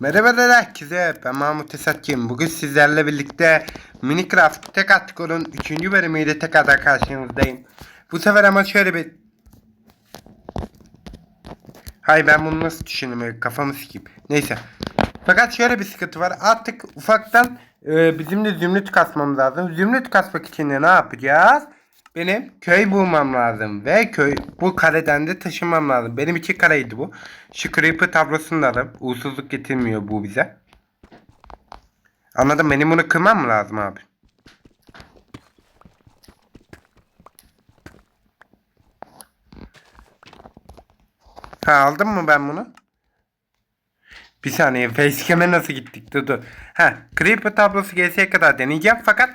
Merhabalar herkese ben Mahmut Esatçıyım. Bugün sizlerle birlikte Minecraft Tek Atkor'un 3. bölümüyle tekrardan karşınızdayım. Bu sefer ama şöyle bir... Hay ben bunu nasıl düşündüm kafamı sikeyim. Neyse. Fakat şöyle bir sıkıntı var. Artık ufaktan e, bizim de zümrüt kasmamız lazım. Zümrüt kasmak için de ne yapacağız? Benim köy bulmam lazım ve köy bu kareden de taşınmam lazım. Benim iki kareydi bu. Şu tablosunu da alıp uğursuzluk getirmiyor bu bize. Anladım benim bunu kırmam mı lazım abi? Ha aldım mı ben bunu? Bir saniye facecam'e nasıl gittik? Dur dur. Ha Creeper tablosu GS'ye kadar deneyeceğim fakat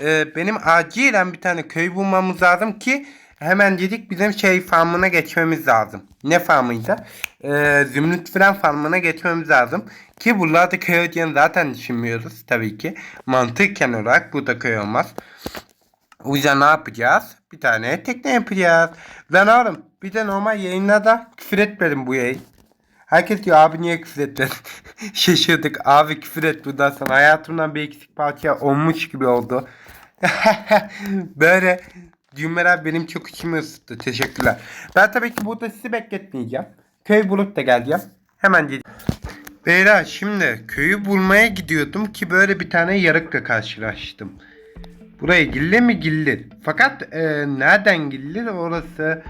e, benim acilen bir tane köy bulmamız lazım ki hemen dedik bizim şey farmına geçmemiz lazım. Ne farmıydı? E, Zümrüt Fren farmına geçmemiz lazım. Ki buralarda köy olacağını zaten düşünmüyoruz tabii ki. Mantıken olarak burada köy olmaz. O yüzden ne yapacağız? Bir tane tekne yapacağız. Lan oğlum bir de normal yayınlarda küfür etmedim bu yayın. Herkes diyor abi niye küfür ettin? Şaşırdık abi küfür et bundan sonra. Hayatımdan bir eksik parça olmuş gibi oldu. Böyle cümleler benim çok içimi ısıttı. Teşekkürler. Ben tabii ki burada sizi bekletmeyeceğim. Köy bulup da geleceğim. Hemen geleceğim. Beyler şimdi köyü bulmaya gidiyordum ki böyle bir tane yarıkla karşılaştım. Buraya gilli mi gilli? Fakat e, nereden gilli orası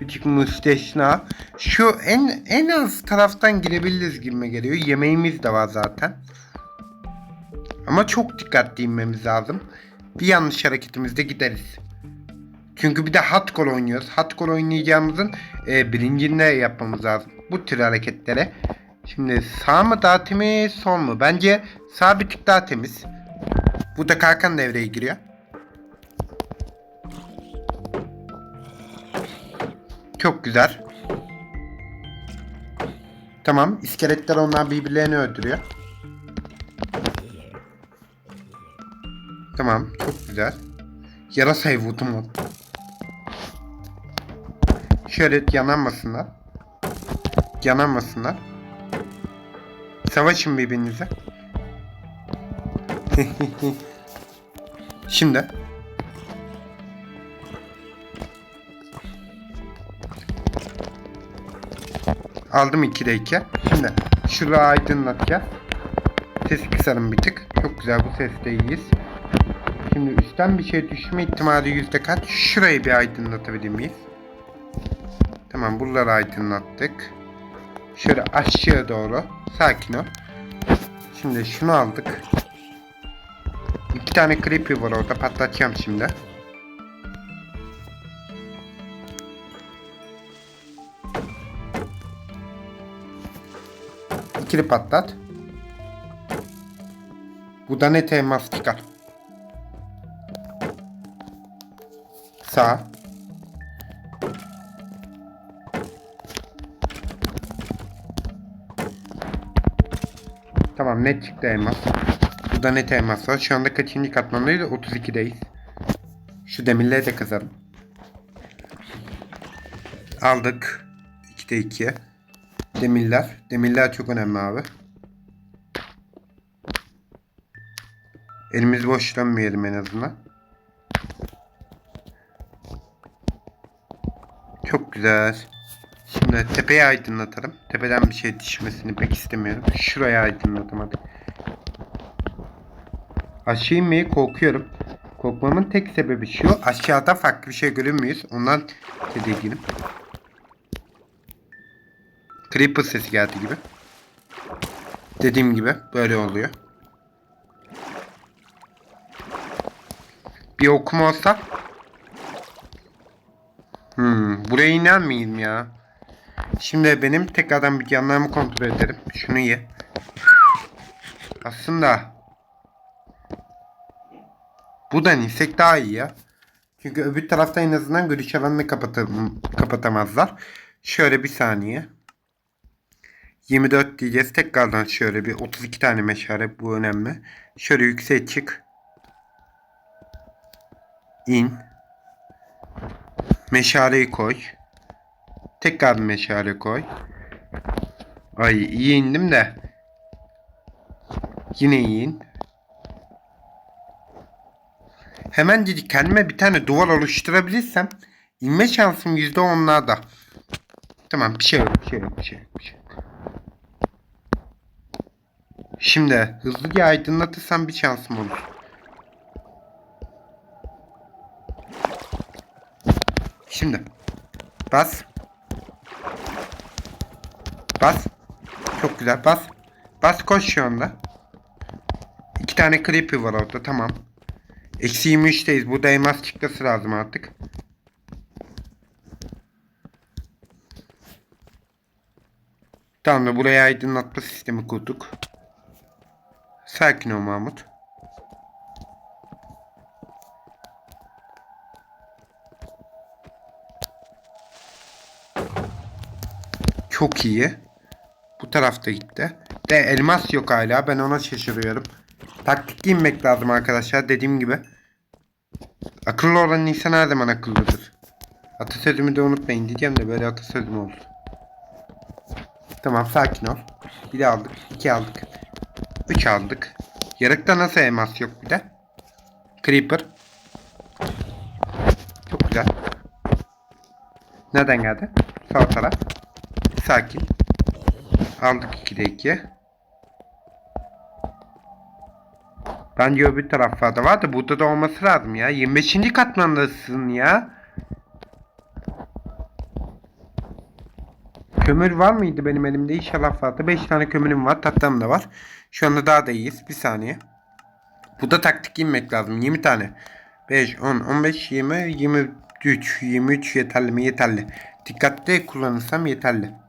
bir müstesna. Şu en en az taraftan girebiliriz girme geliyor. Yemeğimiz de var zaten. Ama çok dikkatli inmemiz lazım. Bir yanlış hareketimizde gideriz. Çünkü bir de hardcore oynuyoruz. Hardcore oynayacağımızın e, bilincinde yapmamız lazım. Bu tür hareketlere. Şimdi sağ mı daha temiz sol mu? Bence sağ bir tık daha temiz. Burada kalkan devreye giriyor. Çok güzel. Tamam. iskeletler onlar birbirlerini öldürüyor. Tamam. Çok güzel. Yarasayı vurdum onu. Şöyle yananmasınlar. Yananmasınlar. Savaşın birbirinize. Şimdi. Aldım 2'de 2. Şimdi şurayı aydınlatacağız. Sesi kısarım bir tık. Çok güzel bu seste iyiyiz. Şimdi üstten bir şey düşme ihtimali yüzde kaç? Şurayı bir aydınlatabilir miyiz? Tamam buraları aydınlattık. Şöyle aşağı doğru. Sakin ol. Şimdi şunu aldık. İki tane creeper var orada patlatacağım şimdi. İkili patlat. Bu da ne temas çıkar. Sağ. Tamam net çıktı elmas. Burada net elmas var. Şu anda kaçıncı katmandayız? 32'deyiz. Şu demirleri de kazalım. Aldık. 2'de 2. Demirler. Demirler çok önemli abi. Elimiz boş dönmeyelim en azından. Güzel. Şimdi tepeye aydınlatalım. Tepeden bir şey düşmesini pek istemiyorum. Şuraya aydınlatamadık. Aşağı inmeye korkuyorum. Korkmamın tek sebebi şu. Aşağıda farklı bir şey görünmüyoruz. Ondan tedirginim. Creeper sesi geldi gibi. Dediğim gibi böyle oluyor. Bir okuma olsa. Hmm, buraya miyim ya? Şimdi benim tekrardan bir yanlarımı kontrol ederim. Şunu ye. Aslında buradan insek daha iyi ya. Çünkü öbür tarafta en azından görüş alanını kapatam kapatamazlar. Şöyle bir saniye. 24 diyeceğiz. Tekrardan şöyle bir 32 tane meşale bu önemli. Şöyle yükseğe çık. İn. Meşaleyi koy. Tekrar meşale koy. Ay iyi indim de. Yine yiyin. Hemen dedi kendime bir tane duvar oluşturabilirsem inme şansım yüzde onlarda. Tamam bir şey yok bir şey yok bir şey. Bir şey yok. Şimdi hızlıca aydınlatırsam bir şansım olur. Şimdi bas. Bas. Çok güzel bas. Bas koş şu anda. İki tane creeper var orada tamam. Eksi 23'teyiz. Burada elmas çıkması lazım artık. Tamam da buraya aydınlatma sistemi kurduk. Sakin ol Mahmut. Çok iyi. Bu tarafta gitti. De elmas yok hala. Ben ona şaşırıyorum. Taktikli inmek lazım arkadaşlar. Dediğim gibi. Akıllı olan insan her zaman akıllıdır. Atasözümü de unutmayın diyeceğim de böyle atasözüm oldu. Tamam sakin ol. Bir de aldık. iki aldık. Üç aldık. Yarıkta nasıl elmas yok bir de? Creeper. Çok güzel. Nereden geldi? Sağ taraf. Sakin. Aldık 2'de 2. Bence öbür taraflarda var da burada da olması lazım ya. 25. katmandasın ya. Kömür var mıydı benim elimde? İnşallah vardı. 5 tane kömürüm var. Tahtam da var. Şu anda daha da iyiyiz. Bir saniye. Bu da taktik inmek lazım. 20 tane. 5, 10, 15, 20, 23. 23 yeterli mi? Yeterli. Dikkatli kullanırsam yeterli.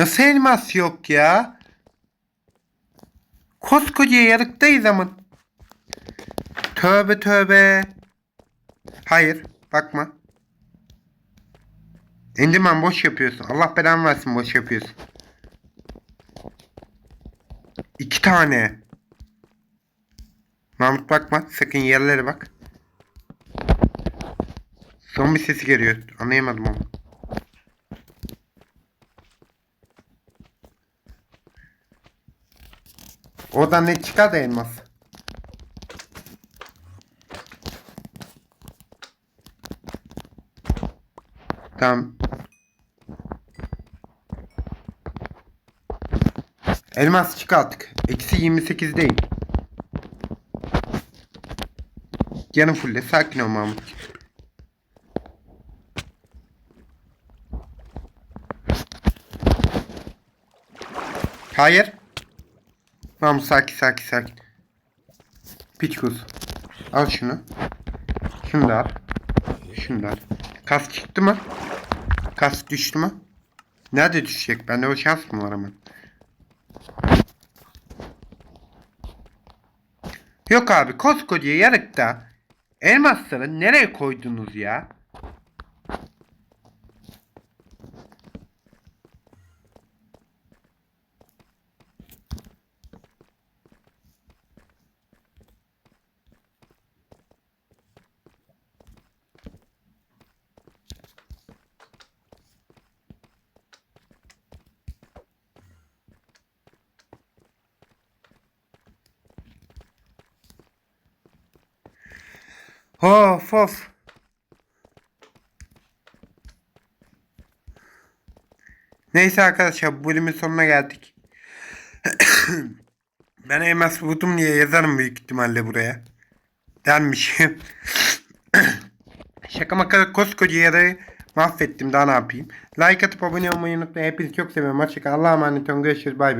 Nasıl elmas yok ya? Koskoca yarıktayız ama. Tövbe tövbe. Hayır bakma. Endiman boş yapıyorsun. Allah belanı versin boş yapıyorsun. İki tane. Mahmut bakma. Sakın yerlere bak. Zombi sesi geliyor. Anlayamadım onu. Oradan ne çıkar da elmas. Tamam. Elmas çıkarttık. Eksi 28'deyim. Canım fulle. Sakin ol Mahmut. Hayır. Tamam sakin sakin sakin. Piç kuz. Al şunu. Şunu da al. Şunu da al. Kas çıktı mı? Kas düştü mü? Nerede düşecek? Bende o şans mı var ama? Yok abi koskoca yarıkta elmasları nereye koydunuz ya? Of of. Neyse arkadaşlar bu bölümün sonuna geldik. ben elmas buldum diye yazarım büyük ihtimalle buraya. Denmişim. Şaka maka koskoca yere mahvettim daha ne yapayım. Like atıp abone olmayı unutmayın. Hepinizi çok seviyorum. Hoşçakalın. Allah'a emanet olun. Görüşürüz. Bay bay.